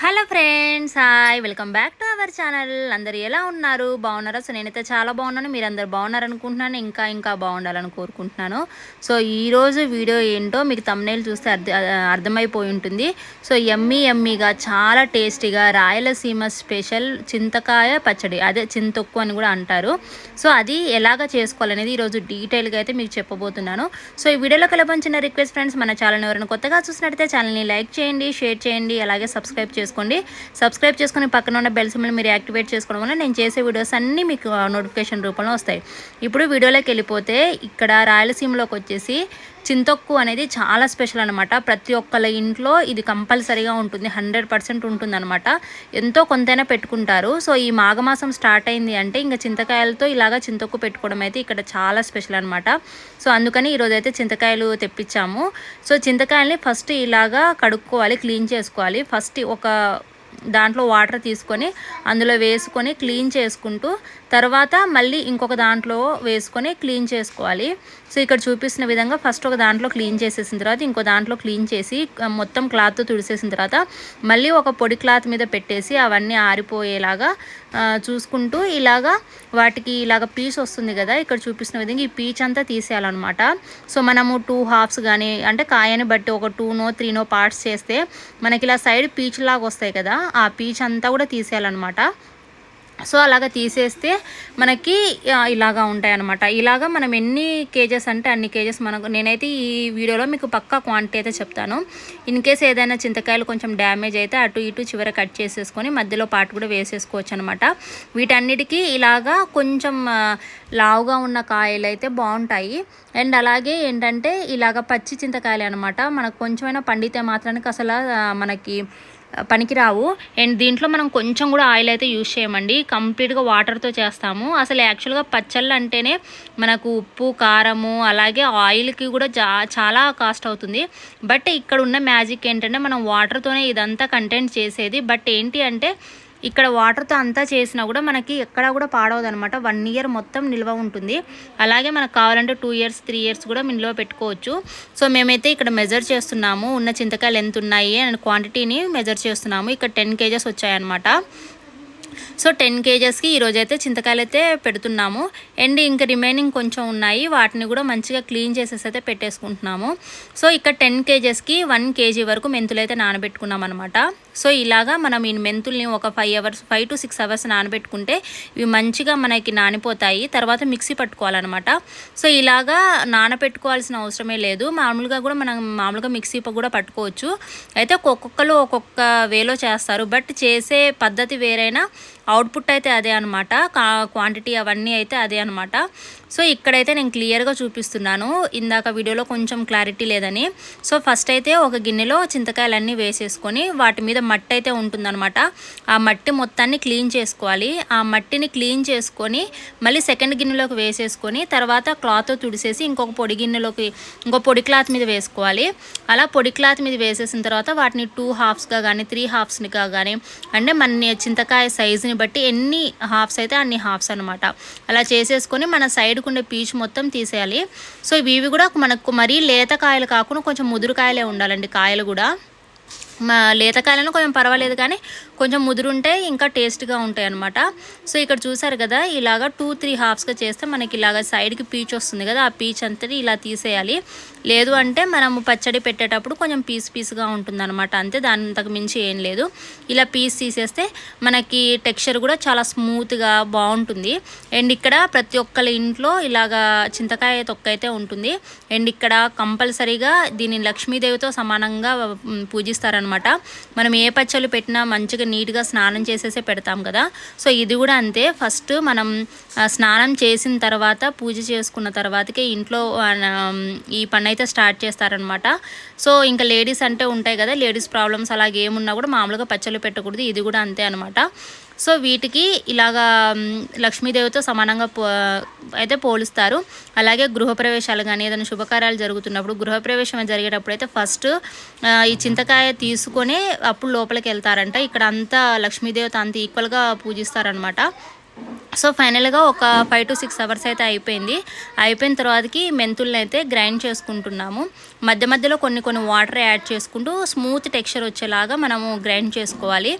Hello friends hi welcome back to our channel. అందరు ఎలా ఉన్నారు? బాగున్నారా? సో నేనైతే చాలా బాగున్నాను. మీరు అందరు బాగున్నారనుకుంటున్నాను. ఇంకా ఇంకా బాగుండాలని కోరుకుంటున్నాను. సో ఈరోజు వీడియో ఏంటో మీకు తమ్నేల్ చూస్తే అర్థ అర్థమైపోయి ఉంటుంది. సో ఎమ్మీ ఎమ్మీగా చాలా టేస్టీగా రాయలసీమ స్పెషల్ చింతకాయ పచ్చడి. అదే చింతొక్కు అని కూడా అంటారు. సో అది ఎలాగ చేసుకోవాలనేది ఈరోజు డీటెయిల్గా అయితే మీకు చెప్పబోతున్నాను. సో ఈ వీడియోలో కలపంచిన రిక్వెస్ట్ ఫ్రెండ్స్ మన ఛానల్ ఎవరైనా కొత్తగా చూసినట్టయితే ఛానల్ని లైక్ చేయండి షేర్ చేయండి అలాగే సబ్స్క్రైబ్ చేసుకోండి. సబ్స్క్రైబ్ చేసుకుని పక్కన ఉన్న బెల్ సింబల్ మీరు యాక్టివేట్ చేసుకోవడం వల్ల నేను చేసే వీడియోస్ అన్నీ మీకు నోటిఫికేషన్ రూపంలో వస్తాయి. ఇప్పుడు వీడియోలోకి వెళ్ళిపోతే ఇక్కడ రాయలసీమలోకి వచ్చేసి చింతొక్కు అనేది చాలా స్పెషల్ అనమాట ప్రతి ఒక్కళ్ళ ఇంట్లో ఇది కంపల్సరీగా ఉంటుంది. హండ్రెడ్ పర్సెంట్ ఉంటుందన్నమాట. ఎంతో కొంతైనా పెట్టుకుంటారు. సో ఈ మాఘమాసం స్టార్ట్ అయింది అంటే ఇంకా చింతకాయలతో ఇలాగా చింతొక్కు పెట్టుకోవడం అయితే ఇక్కడ చాలా స్పెషల్ అనమాట సో అందుకని ఈరోజు అయితే చింతకాయలు తెప్పించాము. సో చింతకాయల్ని ఫస్ట్ ఇలాగా కడుక్కోవాలి క్లీన్ చేసుకోవాలి. ఫస్ట్ ఒక దాంట్లో వాటర్ తీసుకొని అందులో వేసుకొని క్లీన్ చేసుకుంటూ తర్వాత మళ్ళీ ఇంకొక దాంట్లో వేసుకొని క్లీన్ చేసుకోవాలి. సో ఇక్కడ చూపిస్తున్న విధంగా ఫస్ట్ ఒక దాంట్లో క్లీన్ చేసేసిన తర్వాత ఇంకో దాంట్లో క్లీన్ చేసి మొత్తం క్లాత్తో తుడిసేసిన తర్వాత మళ్ళీ ఒక పొడి క్లాత్ మీద పెట్టేసి అవన్నీ ఆరిపోయేలాగా చూసుకుంటూ ఇలాగా వాటికి ఇలాగ పీస్ వస్తుంది కదా ఇక్కడ చూపిస్తున్న విధంగా ఈ పీచ్ అంతా తీసేయాలన్నమాట. సో మనము టూ హాఫ్స్ కానీ అంటే కాయని బట్టి ఒక టూనో త్రీనో పార్ట్స్ చేస్తే మనకి ఇలా సైడ్ పీచ్ లాగా వస్తాయి కదా ఆ పీచ్ అంతా కూడా తీసేయాలన్నమాట. సో అలాగా తీసేస్తే మనకి ఇలాగా ఉంటాయి అనమాట ఇలాగా మనం ఎన్ని కేజెస్ అంటే అన్ని కేజెస్ మనకు నేనైతే ఈ వీడియోలో మీకు పక్కా క్వాంటిటీ అయితే చెప్తాను. ఇన్ కేస్ ఏదైనా చింతకాయలు కొంచెం డ్యామేజ్ అయితే అటు ఇటు చివర కట్ చేసేసుకొని మధ్యలో పాటు కూడా వేసేసుకోవచ్చు అనమాట వీటన్నిటికీ ఇలాగా కొంచెం లావుగా ఉన్న కాయలు అయితే బాగుంటాయి. అండ్ అలాగే ఏంటంటే ఇలాగ పచ్చి చింతకాయలు అనమాట మనకు కొంచెమైనా పండితే మాత్రానికి అసలు మనకి పనికిరావు. అండ్ దీంట్లో మనం కొంచెం కూడా ఆయిల్ అయితే యూజ్ చేయమండి. కంప్లీట్గా వాటర్తో చేస్తాము. అసలు యాక్చువల్గా పచ్చళ్ళు అంటేనే మనకు ఉప్పు కారము అలాగే ఆయిల్కి కూడా చాలా కాస్ట్ అవుతుంది. బట్ ఇక్కడ ఉన్న మ్యాజిక్ ఏంటంటే మనం వాటర్తోనే ఇదంతా కంటెంట్ చేసేది. బట్ ఏంటి అంటే ఇక్కడ వాటర్తో అంతా చేసినా కూడా మనకి ఎక్కడ కూడా పాడవదు అనమాట వన్ ఇయర్ మొత్తం నిల్వ ఉంటుంది. అలాగే మనకు కావాలంటే టూ ఇయర్స్ త్రీ ఇయర్స్ కూడా నిల్వ పెట్టుకోవచ్చు. సో మేమైతే ఇక్కడ మెజర్ చేస్తున్నాము. ఉన్న చింతకాయలు ఎంత ఉన్నాయి అండ్ క్వాంటిటీని మెజర్ చేస్తున్నాము. ఇక్కడ టెన్ కేజెస్ వచ్చాయన్నమాట. సో టెన్ కేజెస్కి ఈరోజు అయితే చింతకాయలు అయితే పెడుతున్నాము. అండ్ ఇంకా రిమైనింగ్ కొంచెం ఉన్నాయి. వాటిని కూడా మంచిగా క్లీన్ చేసేసి అయితే పెట్టేసుకుంటున్నాము. సో ఇక్కడ టెన్ కేజెస్కి వన్ కేజీ వరకు మెంతులు అయితే నానబెట్టుకున్నాం అనమాట సో ఇలాగా మనం ఈ మెంతుల్ని ఒక five hours five to six hours నానబెట్టుకుంటే ఇవి మంచిగా మనకి నానిపోతాయి. తర్వాత మిక్సీ పట్టుకోవాలన్నమాట. సో ఇలాగా నానబెట్టుకోవాల్సిన అవసరమే లేదు. మామూలుగా కూడా మనం మామూలుగా మిక్సీ కూడా పట్టుకోవచ్చు. అయితే ఒక్కొక్కరు ఒక్కొక్క వేలో చేస్తారు. బట్ చేసే పద్ధతి వేరైనా అవుట్పుట్ అయితే అదే అనమాట క్వాంటిటీ అవన్నీ అయితే అదే అనమాట సో ఇక్కడైతే నేను క్లియర్గా చూపిస్తున్నాను. ఇందాక వీడియోలో కొంచెం క్లారిటీ లేదని. సో ఫస్ట్ అయితే ఒక గిన్నెలో చింతకాయలన్నీ వేసేసుకొని వాటి మీద మట్టి అయితే ఉంటుందన్నమాట. ఆ మట్టి మొత్తాన్ని క్లీన్ చేసుకోవాలి. ఆ మట్టిని క్లీన్ చేసుకొని మళ్ళీ సెకండ్ గిన్నెలోకి వేసేసుకొని తర్వాత క్లాత్ తుడిసేసి ఇంకొక పొడి గిన్నెలోకి ఇంకో పొడి క్లాత్ మీద వేసుకోవాలి. అలా పొడి క్లాత్ మీద వేసేసిన తర్వాత వాటిని టూ హాఫ్స్గా కానీ త్రీ హాఫ్స్గా కానీ అంటే మన చింతకాయ సైజుని బట్టి ఎన్ని హాఫ్స్ అయితే అన్ని హాఫ్స్ అనమాట అలా చేసేసుకొని మన సైడ్కు ఉండే పీచు మొత్తం తీసేయాలి. సో ఇవి కూడా మనకు మరీ లేత కాయలు కాకుండా కొంచెం ముదురు కాయలే ఉండాలండి కాయలు కూడా. లేతకాయలను కొంచెం పర్వాలేదు కానీ కొంచెం ముదురుంటే ఇంకా టేస్ట్గా ఉంటాయి అనమాట సో ఇక్కడ చూసారు కదా ఇలాగ టూ త్రీ హాఫ్స్గా చేస్తే మనకి ఇలాగ సైడ్కి పీచ్ వస్తుంది కదా ఆ పీచ్ అంతటి ఇలా తీసేయాలి. లేదు అంటే మనము పచ్చడి పెట్టేటప్పుడు కొంచెం పీస్ పీస్గా ఉంటుంది అనమాట అంతే దానింతకు మించి ఏం లేదు. ఇలా పీస్ తీసేస్తే మనకి టెక్స్చర్ కూడా చాలా స్మూత్గా బాగుంటుంది. అండ్ ఇక్కడ ప్రతి ఒక్కరి ఇంట్లో ఇలాగా చింతకాయ తొక్క అయితే ఉంటుంది. అండ్ ఇక్కడ కంపల్సరీగా దీన్ని లక్ష్మీదేవితో సమానంగా పూజిస్తారనమాట అనమాట మనం ఏ పచ్చళ్ళు పెట్టినా మంచిగా నీట్గా స్నానం చేసేసే పెడతాం కదా. సో ఇది కూడా అంతే. ఫస్ట్ మనం స్నానం చేసిన తర్వాత పూజ చేసుకున్న తర్వాతకే ఇంట్లో ఈ పని అయితే స్టార్ట్ చేస్తారనమాట సో ఇంకా లేడీస్ అంటే ఉంటాయి కదా. లేడీస్ ప్రాబ్లమ్స్ అలాగే ఏమున్నా కూడా మామూలుగా పచ్చళ్ళు పెట్టకూడదు. ఇది కూడా అంతే అనమాట సో వీటికి ఇలాగా లక్ష్మీదేవితో సమానంగా అయితే పోలుస్తారు. అలాగే గృహప్రవేశాలు కానీ ఏదైనా శుభకార్యాలు జరుగుతున్నప్పుడు గృహప్రవేశం జరిగేటప్పుడు అయితే ఫస్ట్ ఈ చింతకాయ తీసుకొని అప్పుడు లోపలికి వెళ్తారంట. ఇక్కడ అంతా లక్ష్మీదేవత అంత ఈక్వల్గా పూజిస్తారనమాట సో ఫైనల్గా ఒక ఫైవ్ టు సిక్స్ అవర్స్ అయితే అయిపోయింది. అయిపోయిన తర్వాతకి మెంతుల్ని అయితే గ్రైండ్ చేసుకుంటున్నాము. మధ్య మధ్యలో కొన్ని కొన్ని వాటర్ యాడ్ చేసుకుంటూ స్మూత్ టెక్స్చర్ వచ్చేలాగా మనము గ్రైండ్ చేసుకోవాలి.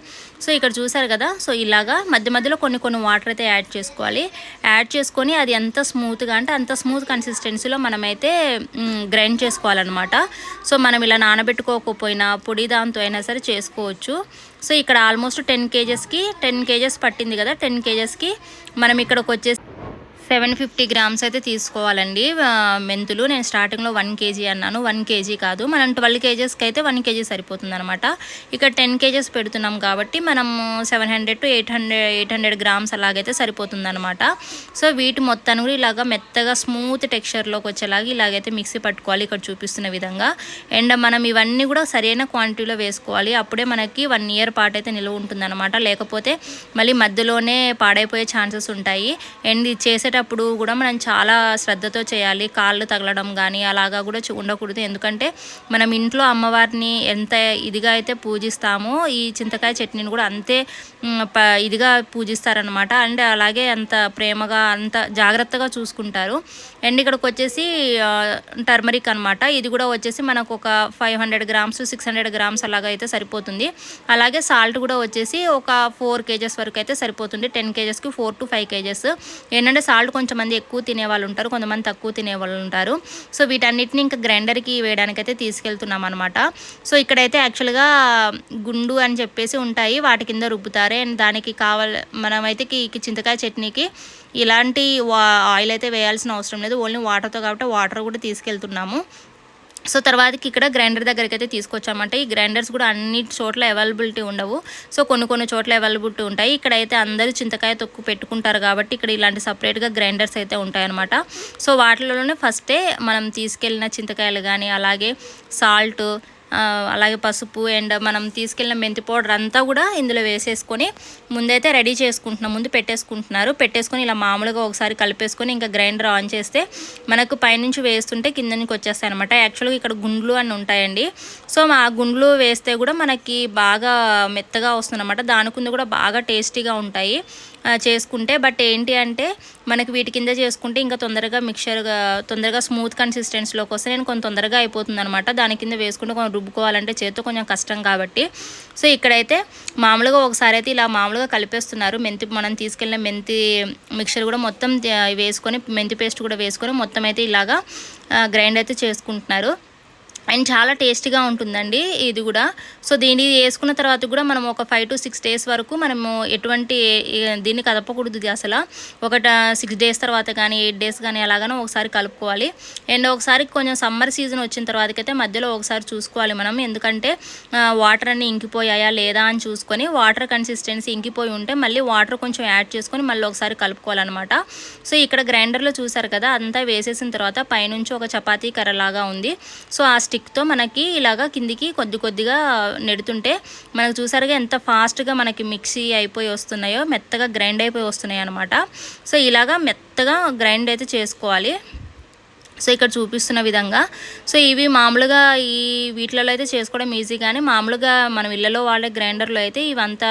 సో ఇక్కడ చూసారు కదా సో ఇలాగా మధ్య మధ్యలో కొన్ని కొన్ని వాటర్ అయితే యాడ్ చేసుకోవాలి. యాడ్ చేసుకొని అది ఎంత స్మూత్గా అంటే అంత స్మూత్ కన్సిస్టెన్సీలో మనమైతే గ్రైండ్ చేసుకోవాలన్నమాట. సో మనం ఇలా నానబెట్టుకోకపోయినా పొడి దాంతో అయినా సరే చేసుకోవచ్చు. సో ఇక్కడ ఆల్మోస్ట్ టెన్ కేజెస్కి టెన్ కేజెస్ పట్టింది కదా టెన్ కేజెస్కి మనం ఇక్కడికి వచ్చేసి సెవెన్ ఫిఫ్టీ గ్రామ్స్ అయితే తీసుకోవాలండి. మెంతులు నేను స్టార్టింగ్లో వన్ కేజీ అన్నాను. వన్ కేజీ కాదు. మనం ట్వెల్వ్ కేజెస్కి అయితే వన్ కేజీ సరిపోతుంది అనమాట ఇక్కడ టెన్ కేజెస్ పెడుతున్నాం కాబట్టి మనం seven hundred to eight hundred eight hundred grams అలాగైతే సరిపోతుంది అనమాట సో వీటి మొత్తాన్ని కూడా ఇలాగా మెత్తగా స్మూత్ టెక్స్చర్లోకి వచ్చేలాగా ఇలాగైతే మిక్సీ పట్టుకోవాలి. ఇక్కడ చూపిస్తున్న విధంగా. అండ్ మనం ఇవన్నీ కూడా సరైన క్వాంటిటీలో వేసుకోవాలి. అప్పుడే మనకి వన్ ఇయర్ పాటు అయితే నిలువ ఉంటుందన్నమాట. లేకపోతే మళ్ళీ మధ్యలోనే పాడైపోయే ఛాన్సెస్ ఉంటాయి. అండ్ ఇది చేసేటప్పుడు కూడా మనం చాలా శ్రద్ధతో చేయాలి. కాళ్ళు తగలడం కానీ అలాగా కూడా ఉండకూడదు. ఎందుకంటే మనం ఇంట్లో అమ్మవారిని ఎంత ఇదిగా అయితే పూజిస్తామో ఈ చింతకాయ చట్నీని కూడా అంతే ప ఇదిగా పూజిస్తారనమాట అండ్ అలాగే అంత ప్రేమగా అంత జాగ్రత్తగా చూసుకుంటారు. అండ్ ఇక్కడికి వచ్చేసి టర్మరిక్ అనమాట ఇది కూడా వచ్చేసి మనకు ఒక five hundred grams six hundred grams అలాగా అయితే సరిపోతుంది. అలాగే సాల్ట్ కూడా వచ్చేసి ఒక ఫోర్ కేజెస్ వరకు అయితే సరిపోతుంది. టెన్ కేజెస్కి ఫోర్ టు ఫైవ్ కేజెస్. ఏంటంటే సాల్ట్ కొంచెం కొంతమంది ఎక్కువ తినే వాళ్ళు ఉంటారు కొంతమంది తక్కువ తినే వాళ్ళు ఉంటారు. సో వీటన్నిటిని ఇంకా గ్రైండర్కి వేయడానికి అయితే తీసుకెళ్తున్నాం అనమాట సో ఇక్కడైతే యాక్చువల్గా గుండు అని చెప్పేసి ఉంటాయి. వాటి కింద రుబ్బుతారు. అండ్ దానికి కావాల మనమైతే ఈ చింతకాయ చట్నీకి ఇలాంటి ఆయిల్ అయితే వేయాల్సిన అవసరం లేదు. ఓన్లీ వాటర్తో కాబట్టి వాటర్ కూడా తీసుకెళ్తున్నాము. సో తర్వాతకి ఇక్కడ గ్రైండర్ దగ్గరికి అయితే తీసుకొచ్చామంటే ఈ గ్రైండర్స్ కూడా అన్ని చోట్ల అవైలబిలిటీ ఉండవు. సో కొన్ని కొన్ని చోట్ల అవైలబిలిటీ ఉంటాయి. ఇక్కడైతే అందరూ చింతకాయ తొక్కు పెట్టుకుంటారు కాబట్టి ఇక్కడ ఇలాంటి సపరేట్గా గ్రైండర్స్ అయితే ఉంటాయన్నమాట. సో వాటిలోనే ఫస్టే మనం తీసుకెళ్ళిన చింతకాయలు కానీ అలాగే సాల్ట్ అలాగే పసుపు అండ్ మనం తీసుకెళ్ళిన మెంతి పౌడర్ అంతా కూడా ఇందులో వేసేసుకొని ముందైతే రెడీ చేసుకుంటున్నాం. ముందు పెట్టేసుకుంటున్నారు. పెట్టేసుకొని ఇలా మామూలుగా ఒకసారి కలిపేసుకొని ఇంకా గ్రైండర్ ఆన్ చేస్తే మనకు పైనుంచి వేస్తుంటే కింద నుంచి వచ్చేస్తాయి అనమాట యాక్చువల్గా ఇక్కడ గుండ్లు అని ఉంటాయండి. సో ఆ గుండ్లు వేస్తే కూడా మనకి బాగా మెత్తగా వస్తుంది అనమాట దాని కింద కూడా బాగా టేస్టీగా ఉంటాయి. చేసుకుంటే బట్ ఏంటి అంటే మనకి వీటి కింద చేసుకుంటే ఇంకా తొందరగా మిక్చర్గా తొందరగా స్మూత్ కన్సిస్టెన్సీలోకి వస్తే నేను కొంచెం తొందరగా అయిపోతుంది అనమాట దాని కింద వేసుకుంటే కొంచెం రుబ్బుకోవాలంటే చేతితో కొంచెం కష్టం కాబట్టి. సో ఇక్కడైతే మామూలుగా ఒకసారి అయితే ఇలా మామూలుగా కలిపేస్తున్నారు. మెంతి మనం తీసుకెళ్ళిన మెంతి మిక్చర్ కూడా మొత్తం వేసుకొని మెంతి పేస్ట్ కూడా వేసుకొని మొత్తం అయితే ఇలాగా గ్రైండ్ అయితే చేసుకుంటున్నారు. అండ్ చాలా టేస్టీగా ఉంటుందండి ఇది కూడా. సో దీన్ని వేసుకున్న తర్వాత కూడా మనం ఒక ఫైవ్ టు సిక్స్ డేస్ వరకు మనము ఎటువంటి దీన్ని కదపకూడదు అసలు. ఒక సిక్స్ డేస్ తర్వాత కానీ ఎయిట్ డేస్ కానీ అలాగనో ఒకసారి కలుపుకోవాలి. అండ్ ఒకసారి కొంచెం సమ్మర్ సీజన్ వచ్చిన తర్వాతకైతే మధ్యలో ఒకసారి చూసుకోవాలి మనం. ఎందుకంటే వాటర్ అన్ని ఇంకిపోయాయా లేదా అని చూసుకొని వాటర్ కన్సిస్టెన్సీ ఇంకిపోయి ఉంటే మళ్ళీ వాటర్ కొంచెం యాడ్ చేసుకొని మళ్ళీ ఒకసారి కలుపుకోవాలన్నమాట. సో ఇక్కడ గ్రైండర్లో చూసారు కదా అంతా వేసేసిన తర్వాత పైనుంచి ఒక చపాతీ కర్రలాగా ఉంది. సో ఆ స్టిక్తో మనకి ఇలాగా కిందికి కొద్ది కొద్దిగా నెడుతుంటే మనకు చూసారుగా ఎంత ఫాస్ట్గా మనకి మిక్సీ అయిపోయి వస్తున్నాయో మెత్తగా గ్రైండ్ అయిపోయి వస్తున్నాయి అనమాట సో ఇలాగా మెత్తగా గ్రైండ్ అయితే చేసుకోవాలి. సో ఇక్కడ చూపిస్తున్న విధంగా. సో ఇవి మామూలుగా ఈ వీటిలలో అయితే చేసుకోవడం ఈజీ కానీ మామూలుగా మనం ఇళ్ళలో వాడే గ్రైండర్లో అయితే ఇవంతా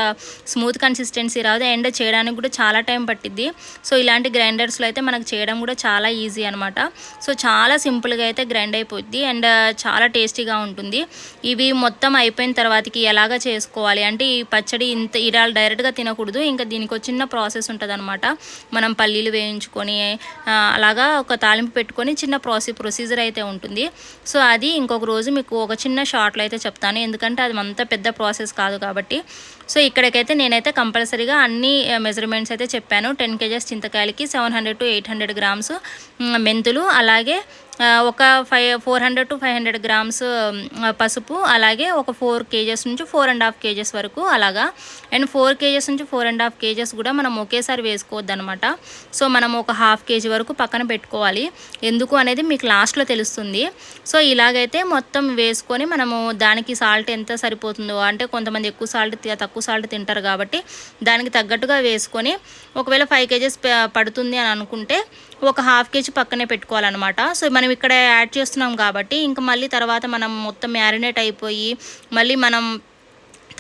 స్మూత్ కన్సిస్టెన్సీ రాదు. అండ్ చేయడానికి కూడా చాలా టైం పట్టిద్ది. సో ఇలాంటి గ్రైండర్స్లో అయితే మనకు చేయడం కూడా చాలా ఈజీ అనమాట సో చాలా సింపుల్గా అయితే గ్రైండ్ అయిపోద్ది. అండ్ చాలా టేస్టీగా ఉంటుంది. ఇవి మొత్తం అయిపోయిన తర్వాతకి ఎలాగ చేసుకోవాలి? అంటే ఈ పచ్చడి ఇంత ఇలా డైరెక్ట్గా తినకూడదు. ఇంకా దీనికి ఒక చిన్న ప్రాసెస్ ఉంటుంది మనం పల్లీలు వేయించుకొని అలాగా ఒక తాలింపు పెట్టుకొని చిన్న ప్రాసెస్ ప్రొసీజర్ అయితే ఉంటుంది. సో అది ఇంకొక రోజు మీకు ఒక చిన్న షార్ట్లో అయితే చెప్తాను. ఎందుకంటే అది అంత పెద్ద ప్రాసెస్ కాదు కాబట్టి. సో ఇక్కడికైతే నేనైతే కంపల్సరీగా అన్ని మెజర్మెంట్స్ అయితే చెప్పాను. Ten kgs చింతకాయలకి seven hundred to eight hundred grams మెంతులు. అలాగే ఒక five four hundred to five hundred grams పసుపు అలాగే ఒక ఫోర్ కేజెస్ నుంచి ఫోర్ అండ్ హాఫ్ కేజెస్ వరకు అలాగా. అండ్ ఫోర్ కేజెస్ నుంచి ఫోర్ అండ్ హాఫ్ కేజెస్ కూడా మనం ఒకేసారి వేసుకోవద్దు అనమాట సో మనం ఒక హాఫ్ కేజీ వరకు పక్కన పెట్టుకోవాలి. ఎందుకు అనేది మీకు లాస్ట్లో తెలుస్తుంది. సో ఇలాగైతే మొత్తం వేసుకొని మనము దానికి సాల్ట్ ఎంత సరిపోతుందో అంటే కొంతమంది ఎక్కువ సాల్ట్ తక్కువ సాల్ట్ తింటారు కాబట్టి దానికి తగ్గట్టుగా వేసుకొని ఒకవేళ ఫైవ్ కేజెస్ పడుతుంది అని అనుకుంటే ఒక హాఫ్ కేజీ పక్కనే పెట్టుకోవాలన్నమాట. సో మనం ఇక్కడ యాడ్ చేస్తున్నాం కాబట్టి ఇంకా మళ్ళీ తర్వాత మనం మొత్తం మ్యారినేట్ అయిపోయి మళ్ళీ మనం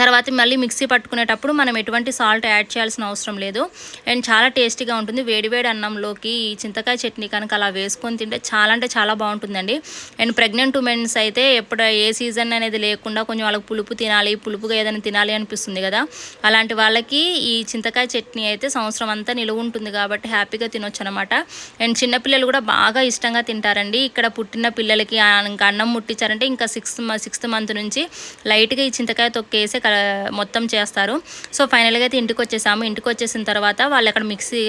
తర్వాత మళ్ళీ మిక్సీ పట్టుకునేటప్పుడు మనం ఎటువంటి సాల్ట్ యాడ్ చేయాల్సిన అవసరం లేదు. అండ్ చాలా టేస్టీగా ఉంటుంది. వేడివేడి అన్నంలోకి ఈ చింతకాయ చట్నీ కనుక అలా వేసుకొని తింటే చాలా అంటే చాలా బాగుంటుందండి. అండ్ ప్రెగ్నెంట్ ఉమెన్స్ అయితే ఎప్పుడు ఏ సీజన్ అనేది లేకుండా కొంచెం వాళ్ళకి పులుపు తినాలి పులుపుగా ఏదైనా తినాలి అనిపిస్తుంది కదా. అలాంటి వాళ్ళకి ఈ చింతకాయ చట్నీ అయితే సంవత్సరం అంతా నిలువ ఉంటుంది కాబట్టి హ్యాపీగా తినొచ్చు అనమాట అండ్ చిన్నపిల్లలు కూడా బాగా ఇష్టంగా తింటారండి. ఇక్కడ పుట్టిన పిల్లలకి ఇంకా అన్నం ముట్టించారంటే ఇంకా సిక్స్త్ సిక్స్త్ మంత్ నుంచి లైట్గా ఈ చింతకాయ తొక్కేసే మొత్తం చేస్తారు. సో ఫైనల్గా అయితే ఇంటికి వచ్చేసాము ఇంటికి వచ్చేసిన తర్వాత వాళ్ళు అక్కడ మిక్సీ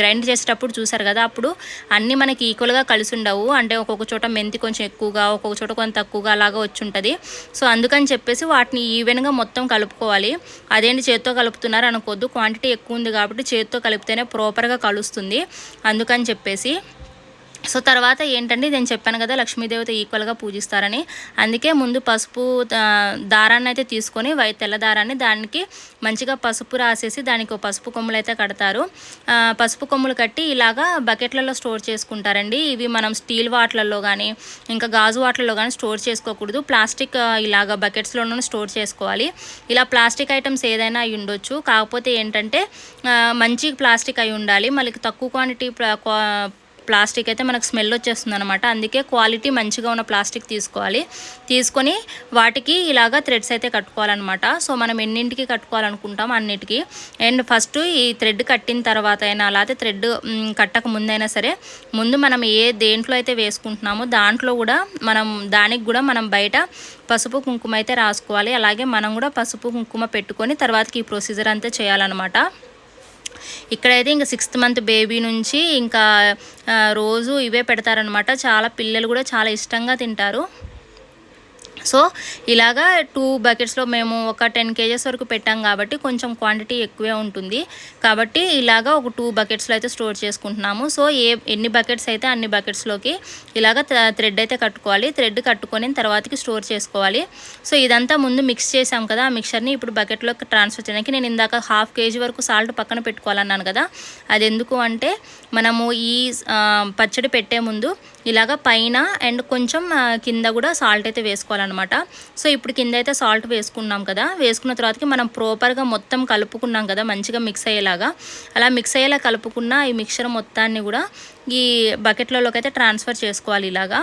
గ్రైండ్ చేసేటప్పుడు చూసారు కదా అప్పుడు అన్నీ మనకి ఈక్వల్గా కలిసి ఉండవు అంటే ఒక్కొక్క చోట మెంతి కొంచెం ఎక్కువగా ఒక్కొక్క చోట కొంచెం తక్కువగా అలాగా వచ్చి ఉంటుంది సో అందుకని చెప్పేసి వాటిని ఈవెన్గా మొత్తం కలుపుకోవాలి. అదేంటి చేత్తో కలుపుతున్నారు అనుకోద్దు. క్వాంటిటీ ఎక్కువ ఉంది కాబట్టి చేత్తో కలిపితేనే ప్రాపర్గా కలుస్తుంది. అందుకని చెప్పేసి సో తర్వాత ఏంటంటే నేను చెప్పాను కదా లక్ష్మీదేవత ఈక్వల్గా పూజిస్తారని. అందుకే ముందు పసుపు దారాన్ని అయితే తీసుకొని వై తెల్ల దారాన్ని దానికి మంచిగా పసుపు రాసేసి దానికి పసుపు కొమ్ములు అయితే కడతారు. పసుపు కొమ్ములు కట్టి ఇలాగా బకెట్లలో స్టోర్ చేసుకుంటారండి. ఇవి మనం స్టీల్ వాటర్లలో కానీ ఇంకా గాజు వాటర్లో కానీ స్టోర్ చేసుకోకూడదు. ప్లాస్టిక్ ఇలాగ బకెట్స్లోనూ స్టోర్ చేసుకోవాలి. ఇలా ప్లాస్టిక్ ఐటమ్స్ ఏదైనా అయి ఉండొచ్చు. కాకపోతే ఏంటంటే మంచి ప్లాస్టిక్ అయి ఉండాలి. మళ్ళీ తక్కువ క్వాంటిటీ ప్లాస్టిక్ అయితే మనకు స్మెల్ వచ్చేస్తుంది అనమాట అందుకే క్వాలిటీ మంచిగా ఉన్న ప్లాస్టిక్ తీసుకోవాలి. తీసుకొని వాటికి ఇలాగా థ్రెడ్స్ అయితే కట్టుకోవాలన్నమాట. సో మనం ఎన్నింటికి కట్టుకోవాలనుకుంటాం అన్నిటికీ. అండ్ ఫస్ట్ ఈ థ్రెడ్ కట్టిన తర్వాత అయినా లేకపోతే థ్రెడ్ కట్టక ముందైనా సరే ముందు మనం ఏ దేంట్లో అయితే వేసుకుంటున్నామో దాంట్లో కూడా మనం దానికి కూడా మనం బయట పసుపు కుంకుమ అయితే రాసుకోవాలి. అలాగే మనం కూడా పసుపు కుంకుమ పెట్టుకొని తర్వాతకి ఈ ప్రొసీజర్ అంతా చేయాలన్నమాట. ఇక్కడైతే ఇంకా సిక్స్త్ మంత్ బేబీ నుంచి ఇంకా రోజు ఇవే పెడతారనమాట చాలా పిల్లలు కూడా చాలా ఇష్టంగా తింటారు. సో ఇలాగా టూ బకెట్స్లో మేము ఒక టెన్ కేజెస్ వరకు పెట్టాం కాబట్టి కొంచెం క్వాంటిటీ ఎక్కువే ఉంటుంది. కాబట్టి ఇలాగా ఒక టూ బకెట్స్లో అయితే స్టోర్ చేసుకుంటున్నాము. సో ఏ ఎన్ని బకెట్స్ అయితే అన్ని బకెట్స్లోకి ఇలాగ థ్రెడ్ అయితే కట్టుకోవాలి. థ్రెడ్ కట్టుకొని తర్వాతకి స్టోర్ చేసుకోవాలి. సో ఇదంతా ముందు మిక్స్ చేసాం కదా. ఆ మిక్చర్ని ఇప్పుడు బకెట్లోకి ట్రాన్స్ఫర్ చేయడానికి నేను ఇందాక హాఫ్ కేజీ వరకు సాల్ట్ పక్కన పెట్టుకోవాలన్నాను కదా. అది ఎందుకు అంటే మనము ఈ పచ్చడి పెట్టే ముందు ఇలాగ పైన అండ్ కొంచెం కింద కూడా సాల్ట్ అయితే వేసుకోవాలన్నమాట. సో ఇప్పుడు కింద అయితే సాల్ట్ వేసుకున్నాం కదా వేసుకున్న తర్వాతకి మనం ప్రాపర్గా మొత్తం కలుపుకున్నాం కదా మంచిగా మిక్స్ అయ్యేలాగా. అలా మిక్స్ అయ్యేలా కలుపుకున్న ఈ మిక్చర్ మొత్తాన్ని కూడా ఈ బకెట్లలోకి అయితే ట్రాన్స్ఫర్ చేసుకోవాలి ఇలాగా.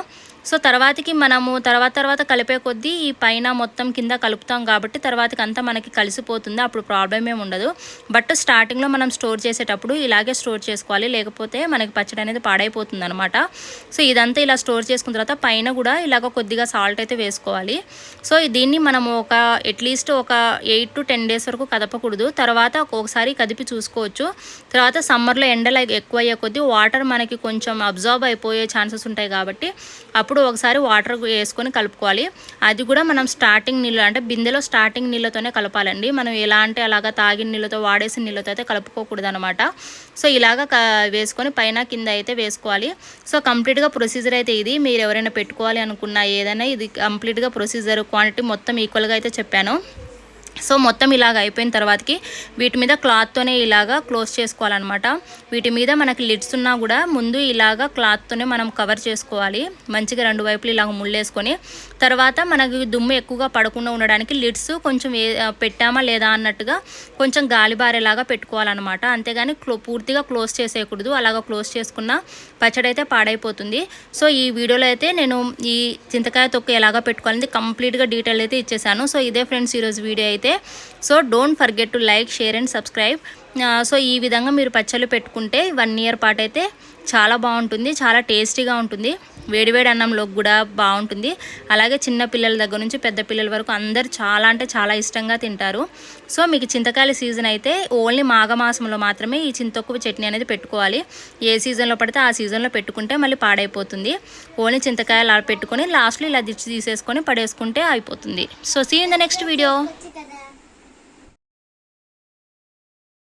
సో తర్వాతకి మనము తర్వాత తర్వాత కలిపే కొద్దీ ఈ పైన మొత్తం కింద కలుపుతాం కాబట్టి తర్వాతకి అంతా మనకి కలిసిపోతుంది. అప్పుడు ప్రాబ్లం ఏమి ఉండదు. బట్ స్టార్టింగ్లో మనం స్టోర్ చేసేటప్పుడు ఇలాగే స్టోర్ చేసుకోవాలి. లేకపోతే మనకి పచ్చడి అనేది పాడైపోతుంది అనమాట సో ఇదంతా ఇలా స్టోర్ చేసుకున్న తర్వాత పైన కూడా ఇలాగ కొద్దిగా సాల్ట్ అయితే వేసుకోవాలి. సో దీన్ని మనము ఒక అట్లీస్ట్ ఒక ఎయిట్ టు టెన్ డేస్ వరకు కదపకూడదు. తర్వాత ఒక్కొక్కసారి కదిపి చూసుకోవచ్చు. తర్వాత సమ్మర్లో ఎండలు ఎక్కువ అయ్యే కొద్దీ వాటర్ మనకి కొంచెం అబ్జర్వ్ అయిపోయే ఛాన్సెస్ ఉంటాయి కాబట్టి అప్పుడు ఒకసారి వాటర్ వేసుకొని కలుపుకోవాలి. అది కూడా మనం స్టార్టింగ్ నీళ్ళు అంటే బిందెలో స్టార్టింగ్ నీళ్ళతోనే కలపాలండి. మనం ఎలా అంటే అలాగా తాగిన నీళ్ళతో వాడేసిన నీళ్ళతో అయితే కలుపుకోకూడదు అనమాట సో ఇలాగ వేసుకొని పైన కింద అయితే వేసుకోవాలి. సో కంప్లీట్గా ప్రొసీజర్ అయితే ఇది. మీరు ఎవరైనా పెట్టుకోవాలి అనుకున్నా ఏదైనా ఇది కంప్లీట్గా ప్రొసీజర్ క్వాంటిటీ మొత్తం ఈక్వల్గా అయితే చెప్పాను. సో మొత్తం ఇలాగ అయిపోయిన తర్వాతకి వీటి మీద క్లాత్తోనే ఇలాగా క్లోజ్ చేసుకోవాలన్నమాట. వీటి మీద మనకి లిడ్స్ ఉన్నా కూడా ముందు ఇలాగా క్లాత్తోనే మనం కవర్ చేసుకోవాలి. మంచిగా రెండు వైపులు ఇలాగ ముళ్ళేసుకొని తర్వాత మనకి దుమ్ము ఎక్కువగా పడకుండా ఉండడానికి లిడ్స్ కొంచెం పెట్టామా లేదా అన్నట్టుగా కొంచెం గాలిబారేలాగా పెట్టుకోవాలన్నమాట. అంతేగాని క్లో పూర్తిగా క్లోజ్ చేసేయకూడదు. అలాగ క్లోజ్ చేసుకున్న పచ్చడి అయితే పాడైపోతుంది. సో ఈ వీడియోలో అయితే నేను ఈ చింతకాయ తొక్కు ఎలాగ పెట్టుకోవాలని కంప్లీట్గా డీటెయిల్ అయితే ఇచ్చేసాను. సో ఇదే ఫ్రెండ్స్ ఈరోజు వీడియో అయితే. So don't forget to like share and subscribe. So ఈ విధంగా మీరు పచ్చళ్ళు పెట్టుకుంటే వన్ ఇయర్ పాటు అయితే చాలా బాగుంటుంది చాలా టేస్టీగా ఉంటుంది. వేడివేడి అన్నంలోకి కూడా బాగుంటుంది. అలాగే చిన్న పిల్లల దగ్గర నుంచి పెద్ద పిల్లల వరకు అందరు చాలా అంటే చాలా ఇష్టంగా తింటారు. సో మీకు చింతకాయల సీజన్ అయితే ఓన్లీ మాఘమాసంలో మాత్రమే ఈ చింతొక్కు చట్నీ అనేది పెట్టుకోవాలి. ఏ సీజన్లో పడితే ఆ సీజన్లో పెట్టుకుంటే మళ్ళీ పాడైపోతుంది. ఓన్లీ చింతకాయలు పెట్టుకొని లాస్ట్లో ఇలా దిచ్చి తీసేసుకొని పడేసుకుంటే అయిపోతుంది. So see in the next video